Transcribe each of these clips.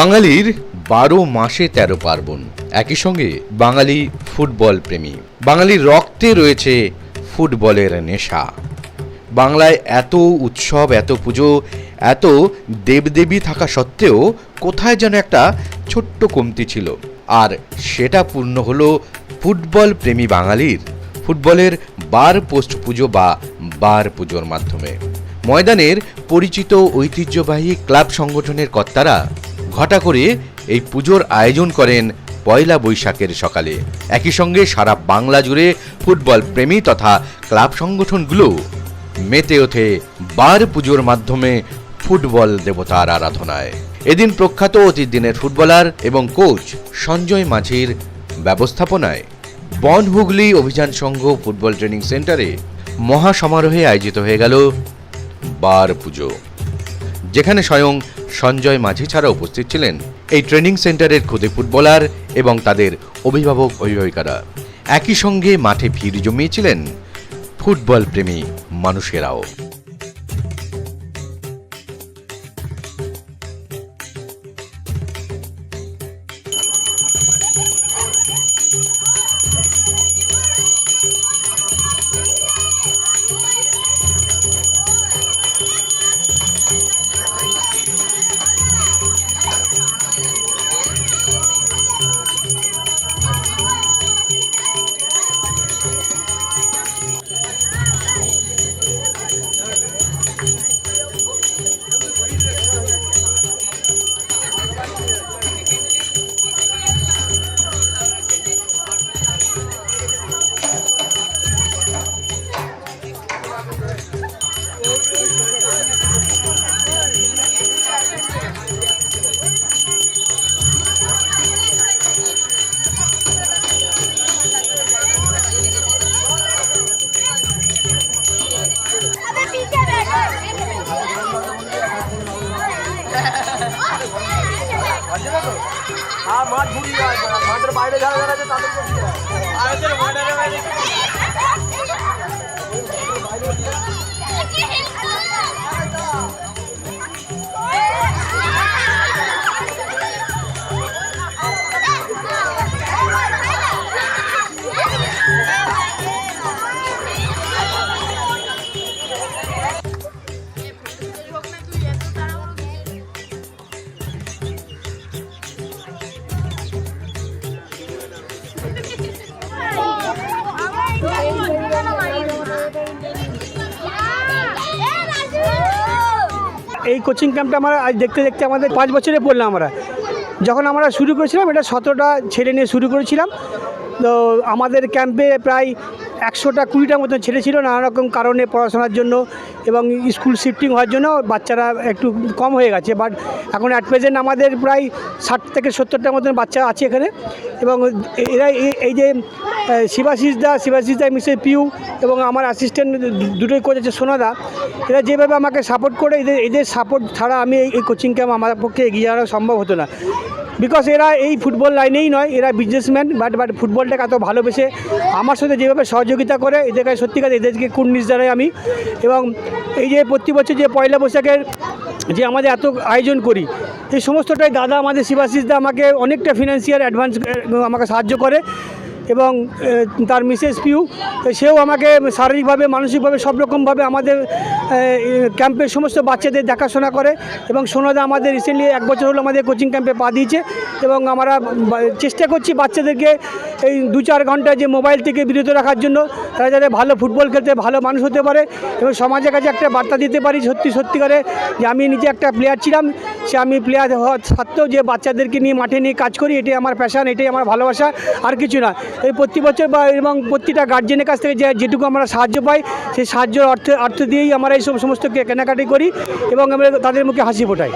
বাঙালির বারো মাসে তেরো পার্বণ। একই সঙ্গে বাঙালি ফুটবল প্রেমী। বাঙালির রক্তে রয়েছে ফুটবলের নেশা। বাংলায় এত উৎসব, এত পুজো, এত দেবদেবী থাকা সত্ত্বেও কোথায় যেন একটা ছোট্ট কমতি ছিল। আর সেটা পূর্ণ হলো ফুটবল প্রেমী বাঙালির ফুটবলের বার পোস্ট পুজো বা বার পুজোর মাধ্যমে। ময়দানের পরিচিত ঐতিহ্যবাহী ক্লাব সংগঠনের কর্তারা ঘটা করে এই পুজোর আয়োজন করেন পয়লা বৈশাখের সকালে। একই সঙ্গে সারা বাংলা জুড়ে ফুটবল প্রেমী তথা ক্লাব সংগঠনগুলো মেতে ওঠে বার পুজোর মাধ্যমে ফুটবল দেবতার আরাধনায়। এদিন প্রখ্যাত অতীত দিনের ফুটবলার এবং কোচ সঞ্জয় মাঝির ব্যবস্থাপনায় বন হুগলি অভিযান সংঘ ফুটবল ট্রেনিং সেন্টারে মহা সমারোহে আয়োজিত হয়ে গেল বার পুজো, যেখানে স্বয়ং সঞ্জয় মাঝি ছাড়া উপস্থিত ছিলেন এই ট্রেনিং সেন্টারের খুদে ফুটবলার এবং তাদের অভিভাবক অভিভাবিকারা। একই সঙ্গে মাঠে ভিড় জমিয়েছিলেন ফুটবল প্রেমী মানুষেরাও। হ্যাঁ মাঠ ঘুরিয়ে যায় মাঠের বাইরে যারা যারা আছে তাদেরকে এই কোচিং ক্যাম্পটা আমরা আজ দেখতে দেখতে আমাদের পাঁচ বছরে পড়লাম আমরা। যখন আমরা শুরু করেছিলাম, এটা সতেরোটা ছেলে নিয়ে শুরু করেছিলাম। তো আমাদের ক্যাম্পে প্রায় একশোটা কুড়িটা মতো ছেলে ছিল নানা রকম কারণে পড়াশোনার জন্য এবং স্কুল শিফটিং হওয়ার জন্য বাচ্চারা একটু কম হয়ে গেছে। বাট এখন অ্যাট প্রেজেন্ট আমাদের প্রায় ষাট থেকে সত্তরটার মতন বাচ্চা আছে এখানে। এবং এরা এই যে শিবাশিস দা শিবাশিস দা, মিসেস পিউ এবং আমার অ্যাসিস্ট্যান্ট দুটোই কোচ আছে সোনাদা এরা যেভাবে আমাকে সাপোর্ট করে, এদের এদের সাপোর্ট ছাড়া আমি এই- কোচিং ক্যাম্প আমার পক্ষে এগিয়ে যাওয়া সম্ভব হতো না। বিকজ এরা এই ফুটবল লাইনেই নয়, এরা বিজনেসম্যান বাট বাট ফুটবলটাকে এত ভালোবেসে আমার সাথে যেভাবে সহযোগিতা করে এদেরকে সত্যিকার এদেরকে কুর্নিশ জানাই আমি। এবং এই যে প্রতি বছর যে পয়লা বৈশাখের যে আমাদের এত আয়োজন করি, এই সমস্তটাই দাদা, আমাদের শিবাশিস দা আমাকে অনেকটা ফিনান্সিয়াল অ্যাডভান্স আমাকে সাহায্য করে। এবং তার মিসেস পিউ, সেও আমাকে শারীরিকভাবে, মানসিকভাবে সব রকমভাবে আমাদের ক্যাম্পের সমস্ত বাচ্চাদের দেখাশোনা করে এবং সোনাদা আমাদের রিসেন্টলি এক বছর হলো আমাদের কোচিং ক্যাম্পে পা দিয়েছে এবং আমরা চেষ্টা করছি বাচ্চাদেরকে এই দু চার ঘণ্টা যে মোবাইল থেকে বিরত রাখার জন্য, তারা যাতে ভালো ফুটবল খেলতে, ভালো মানুষ হতে পারে এবং সমাজের কাছে একটা বার্তা দিতে পারি সত্যি সত্যি করে যে আমি নিজে একটা প্লেয়ার ছিলাম। সে আমি প্লেয়ার হওয়া সত্ত্বেও যে বাচ্চাদেরকে নিয়ে মাঠে নিয়ে কাজ করি, এটাই আমার প্যাশান এটাই আমার ভালোবাসা, আর কিছু না। এই প্রতি বছর বা এবং প্রতিটা গার্জেনের কাছ থেকে যে যেটুকু আমরা সাহায্য পাই, সেই সাহায্যের অর্থ অর্থ দিয়েই আমরা এই সব সমস্ত কেনাকাটি করি এবং আমরা তাদের মুখে হাসি ফোটাই।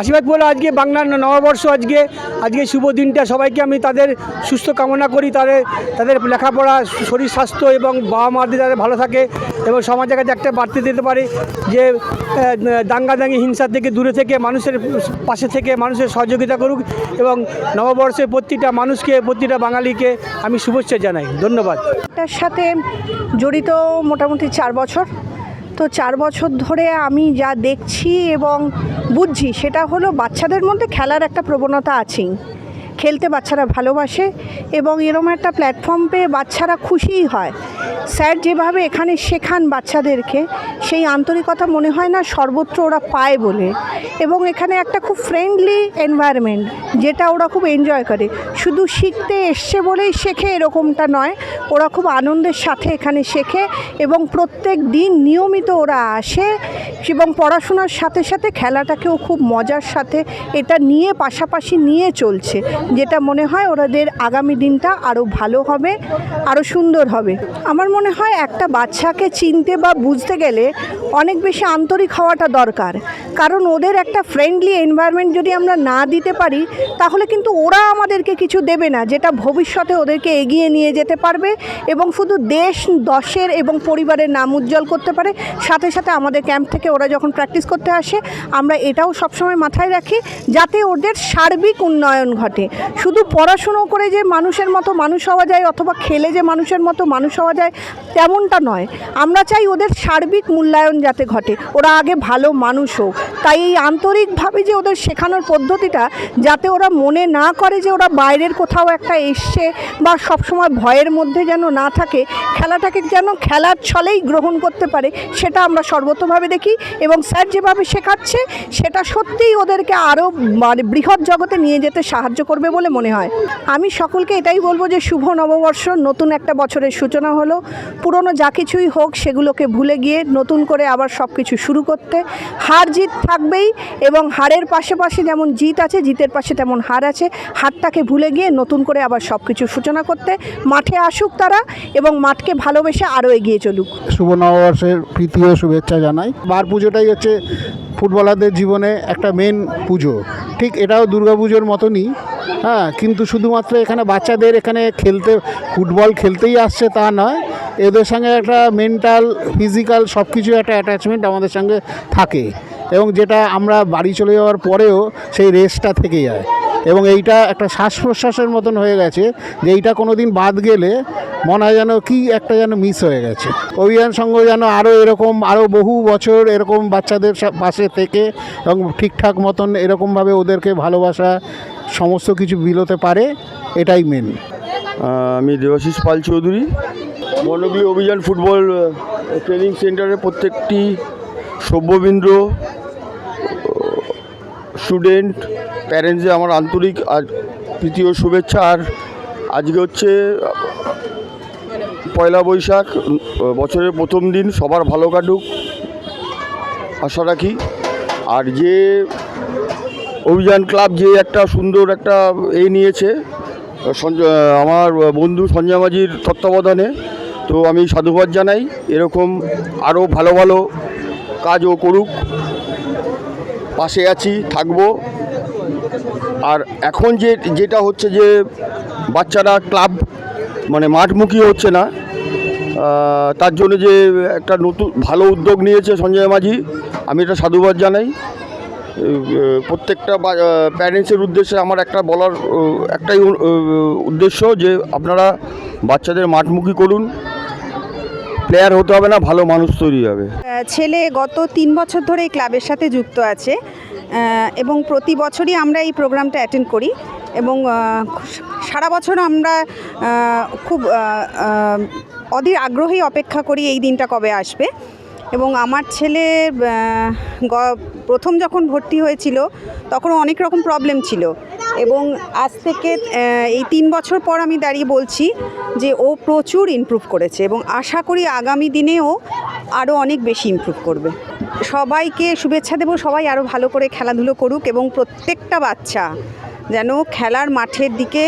আশীর্বাদ বলে, আজকে বাংলার নববর্ষ, আজকে আজকে শুভ দিনটা। সবাইকে আমি তাদের সুস্থ কামনা করি, তাদের তাদের লেখাপড়া, শরীর স্বাস্থ্য এবং বাবা মাদের যাতে ভালো থাকে এবং সমাজের কাছে একটা বার্তা দিতে পারি যে দাঙ্গাদাঙ্গি হিংসা থেকে দূরে থেকে মানুষের পাশে থেকে মানুষের সহযোগিতা করুক এবং নববর্ষের প্রতিটা মানুষকে, প্রতিটা বাঙালিকে আমি শুভেচ্ছা জানাই। ধন্যবাদ। তার সাথে জড়িত মোটামুটি চার বছর। তো চার বছর ধরে আমি যা দেখছি এবং বুঝছি সেটা হলো বাচ্চাদের মধ্যে খেলার একটা প্রবণতা আছেই। খেলতে বাচ্চারা ভালোবাসে এবং এরকম একটা প্ল্যাটফর্ম পেয়ে বাচ্চারা খুশিই হয়। স্যার যেভাবে এখানে শেখান বাচ্চাদেরকে, সেই আন্তরিকতা মনে হয় না সর্বত্র ওরা পায় বলে। এবং এখানে একটা খুব ফ্রেন্ডলি এনভায়রনমেন্ট যেটা ওরা খুব এনজয় করে। শুধু শিখতে এসছে বলেই শেখে এরকমটা নয়, ওরা খুব আনন্দের সাথে এখানে শেখে এবং প্রত্যেক দিন নিয়মিত ওরা আসে এবং পড়াশোনার সাথে সাথে খেলাটাকেও খুব মজার সাথে এটা নিয়ে পাশাপাশি নিয়ে চলছে, যেটা মনে হয় ওদের আগামী দিনটা আরও ভালো হবে, আরও সুন্দর হবে। আমার মনে হয় একটা বাচ্চাকে চিনতে বা বুঝতে গেলে অনেক বেশি আন্তরিক হওয়াটা দরকার। কারণ ওদের একটা ফ্রেন্ডলি এনভায়রনমেন্ট যদি আমরা না দিতে পারি, তাহলে কিন্তু ওরা আমাদেরকে কিছু দেবে না, যেটা ভবিষ্যতে ওদেরকে এগিয়ে নিয়ে যেতে পারবে এবং শুধু দেশ, দশের এবং পরিবারের নাম উজ্জ্বল করতে পারে। সাথে সাথে আমাদের ক্যাম্প থেকে ওরা যখন প্র্যাকটিস করতে আসে, আমরা এটাও সবসময় মাথায় রাখি যাতে ওদের সার্বিক উন্নয়ন ঘটে। শুধু পড়াশুনো করে যে মানুষের মতো মানুষ হওয়া যায় অথবা খেলে যে মানুষের মতো মানুষ হওয়া যায়, তেমনটা নয়। আমরা চাই ওদের সার্বিক মূল্যায়ন যাতে ঘটে। ওরা আগে ভালো মানুষ হোক। তাই এই আন্তরিকভাবে যে ওদের শেখানোর পদ্ধতিটা, যাতে ওরা মনে না করে যে ওরা বাইরের কোথাও একটা এসছে বা সবসময় ভয়ের মধ্যে যেন না থাকে, খেলাটাকে যেন খেলার ছলেই গ্রহণ করতে পারে, সেটা আমরা সর্বতভাবে দেখি এবং স্যার যেভাবে শেখাচ্ছে, সেটা সত্যিই ওদেরকে আরও মানে বৃহৎ জগতে নিয়ে যেতে সাহায্য করবে বলে মনে হয়। আমি সকলকে এটাই বলব যে শুভ নববর্ষ, নতুন একটা বছরের সূচনা হলো, পুরনো যা কিছুই হোক সেগুলোকে ভুলে গিয়ে নতুন করে আবার সব কিছু শুরু করতে। হার জিত থাকবেই এবং হারের পাশে পাশে যেমন জিত আছে, জিতের পাশে তেমন হার আছে। হারটাকে ভুলে গিয়ে নতুন করে আবার সব কিছু সূচনা করতে মাঠে আসুক তারা এবং মাঠকে ভালোবেসে আরও এগিয়ে চলুক। শুভ নববর্ষের প্রীতি ও শুভেচ্ছা জানাই। বার পুজোটাই হচ্ছে ফুটবলারদের জীবনে একটা মেন পুজো। ঠিক এটাও দুর্গাপুজোর মতনই। হ্যাঁ কিন্তু শুধুমাত্র এখানে বাচ্চাদের এখানে খেলতে, ফুটবল খেলতেই আসছে তা নয়। এদের সঙ্গে একটা মেন্টাল ফিজিক্যাল সব কিছু একটা অ্যাটাচমেন্ট আমাদের সঙ্গে থাকে। এবং যেটা আমরা বাড়ি চলে যাওয়ার পরেও সেই রেসটা থেকে যায়। এবং এইটা একটা শ্বাস প্রশ্বাসের মতন হয়ে গেছে যে এইটা কোনো দিন বাদ গেলে মনে হয় যেন কী একটা যেন মিস হয়ে গেছে। অভিযান সংঘ যেন আরও এরকম আরও বহু বছর এরকম বাচ্চাদের পাশে থেকে এবং ঠিকঠাক মতন এরকমভাবে ওদেরকে ভালোবাসা সমস্ত কিছু বিলোতে পারে, এটাই মেন আমি দেবাশিস পাল চৌধুরী। বনগুলি অভিযান ফুটবল ট্রেনিং সেন্টারে প্রত্যেকটি সভ্যবৃন্দ স্টুডেন্ট প্যারেন্টসে আমার আন্তরিক আর ও শুভেচ্ছা। আর আজকে হচ্ছে পয়লা বৈশাখ বছরের প্রথম দিন, সবার ভালো কাটুক, আশা রাখি। আর যে অভিযান ক্লাব যে একটা সুন্দর একটা এ নিয়েছে আমার বন্ধু সঞ্জয় মাঝির তত্ত্বাবধানে। তো আমি সাধুবাদ জানাই, এরকম আরও ভালো ভালো কাজও করুক। পাশে আছি, থাকব। আর এখন যে, যেটা হচ্ছে যে, বাচ্চারা ক্লাব মানে মাঠমুখী হচ্ছে না তার জন্য যে একটা নতুন, ভালো উদ্যোগ নিয়েছে সঞ্জয় মাঝি, আমি এটা সাধুবাদ জানাই। প্রত্যেকটা প্যারেন্টসের উদ্দেশ্যে আমার একটা বলার একটাই উদ্দেশ্য যে আপনারা বাচ্চাদের মাঠমুখী করুন। প্লেয়ার হতে হবে না, ভালো মানুষ তৈরি হবে। ছেলে গত তিন বছর ধরে এই ক্লাবের সাথে যুক্ত আছে এবং প্রতি বছরই আমরা এই প্রোগ্রামটা অ্যাটেন্ড করি, এবং সারা বছর আমরা খুব অধীর আগ্রহে অপেক্ষা করি এই দিনটা কবে আসবে। এবং আমার ছেলে প্রথম যখন ভর্তি হয়েছিল, তখন অনেক রকম প্রবলেম ছিল। এবং আজ থেকে এই তিন বছর পর আমি দাঁড়িয়ে বলছি যে, ও প্রচুর ইমপ্রুভ করেছে এবং আশা করি আগামী দিনেও আরও অনেক বেশি ইমপ্রুভ করবে। সবাইকে শুভেচ্ছা দেবো, সবাই আরও ভালো করে খেলাধুলো করুক এবং প্রত্যেকটা বাচ্চা যেন খেলার মাঠের দিকে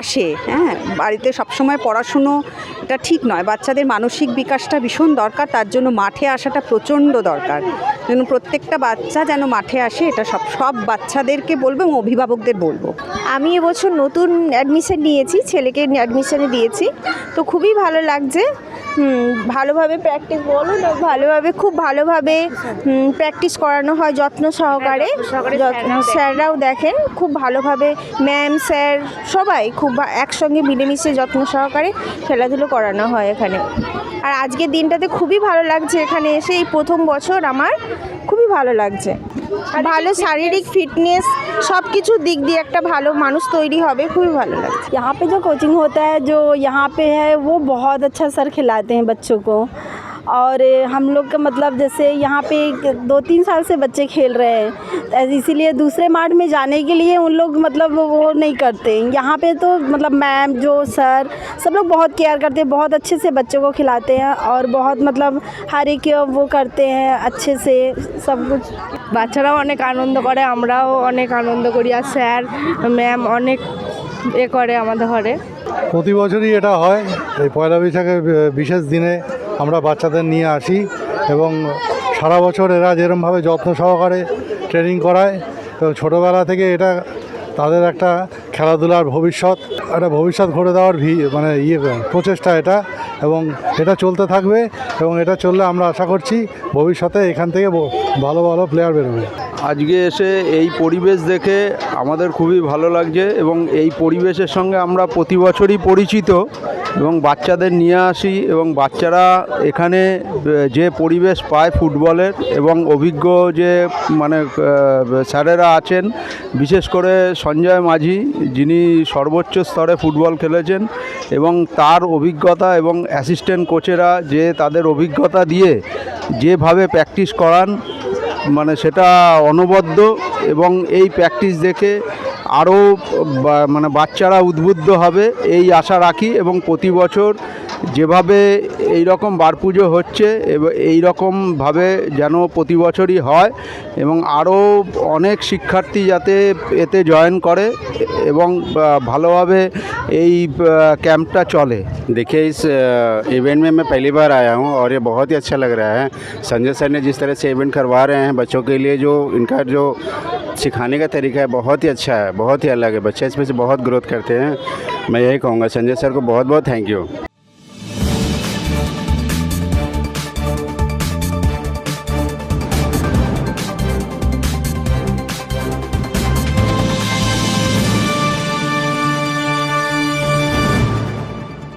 আসে হ্যাঁ? বাড়িতে সবসময় পড়াশুনো এটা ঠিক নয়। বাচ্চাদের মানসিক বিকাশটা ভীষণ দরকার, তার জন্য মাঠে আসাটা প্রচণ্ড দরকার। যেন প্রত্যেকটা বাচ্চা যেন মাঠে আসে, এটা সব সব বাচ্চাদেরকে বলব এবং অভিভাবকদের বলব। আমি এবছর নতুন অ্যাডমিশন নিয়েছি, ছেলেকে অ্যাডমিশনে দিয়েছি। তো খুবই ভালো লাগছে। ভালোভাবে প্র্যাকটিস বলো না ভালোভাবে খুব ভালোভাবে প্র্যাকটিস করানো হয় যত্ন সহকারে। যত্ন স্যাররাও দেখেন। খুব ভালোভাবে ম্যাম স্যার সবাই খুব একসঙ্গে মিলেমিশে যত্ন সহকারে খেলাধুলো করানো হয় এখানে। আর আজকের দিনটাতে খুবই ভালো লাগছে এখানে এসে এই প্রথম বছর আমার খুবই ভালো লাগছে। ভালো শারীরিক ফিটনেস সব কিছুর দিক দিয়ে একটা ভালো মানুষ তৈরি হবে খুবই ভালো লাগছে यहाँ पे जो कोचिंग होता है जो यहाँ पे है वो बहुत अच्छा सर खिलाते हैं बच्चों को और हम लोग का मतलब जैसे यहाँ पे एक- दो तीन साल से बच्चे खेल रहे हैं तो इसीलिए दूसरे मार्ट में जाने के लिए उन लोग मतलब वो नहीं करते यहाँ पे तो मतलब मैम जो सर सब लोग बहुत केयर करते हैं बहुत अच्छे से बच्चों को खिलाते हैं और बहुत मतलब हर एक वो करते हैं अच्छे से सब कुछ বাচ্চারাও অনেক আনন্দ করে আমরাও অনেক আনন্দ করি আর স্যার ম্যাম অনেক এ করে আমাদের ঘরে প্রতি বছরই এটা হয় এই পয়লা বৈশাখের বি- বিশেষ দিনে আমরা বাচ্চাদের নিয়ে আসি এবং সারা বছর এরা যেরমভাবে যত্ন সহকারে ট্রেনিং করায় এবং ছোটোবেলা থেকে এটা তাদের একটা খেলাধুলার ভবিষ্যৎ, একটা ভবিষ্যৎ গড়ে দেওয়ার ভি মানে ইয়ে প্রচেষ্টা এটা এবং এটা চলতে থাকবে এবং এটা চললে আমরা আশা করছি ভবিষ্যতে এখান থেকে ভালো ভালো প্লেয়ার বেরোবে। আজকে এসে এই পরিবেশ দেখে আমাদের খুবই ভালো লাগছে এবং এই পরিবেশের সঙ্গে আমরা প্রতি বছরই পরিচিত। এবং বাচ্চাদের নিয়ে আসি এবং বাচ্চারা এখানে যে পরিবেশ পায় ফুটবলের এবং অভিজ্ঞ যে মানে স্যারেরা আছেন, বিশেষ করে সঞ্জয় মাঝি, যিনি সর্বোচ্চ স্তরে ফুটবল খেলেছেন এবং তার অভিজ্ঞতা এবং অ্যাসিস্ট্যান্ট কোচেরা যে তাদের অভিজ্ঞতা দিয়ে যেভাবে প্র্যাকটিস করান মানে সেটা অনবদ্য এবং এই প্র্যাকটিস দেখে আরও বা- মানে বাচ্চারা উদ্বুদ্ধ হবে এই আশা রাখি এবং প্রতি বছর যেভাবে এই রকম বার পুজো হচ্ছে এবং এই রকমভাবে যেন প্রতি বছরই হয় এবং আরও অনেক শিক্ষার্থী যাতে এতে জয়েন করে এবং আহ, ভালোভাবে এই আহ, ক্যাম্পটা চলে देखिए इस इवेंट में मैं पहली बार आया हूँ और ये बहुत ही अच्छा लग रहा है संजय सर ने जिस तरह से इवेंट करवा रहे हैं बच्चों के लिए जो इनका जो सिखाने का तरीका है, बहुत ही अच्छा है, बहुत ही अलग है। बच्चे इसमें से बहुत ग्रोथ करते हैं। मैं यही कहूँगा, संजय सर को बहुत बहुत थैंक यू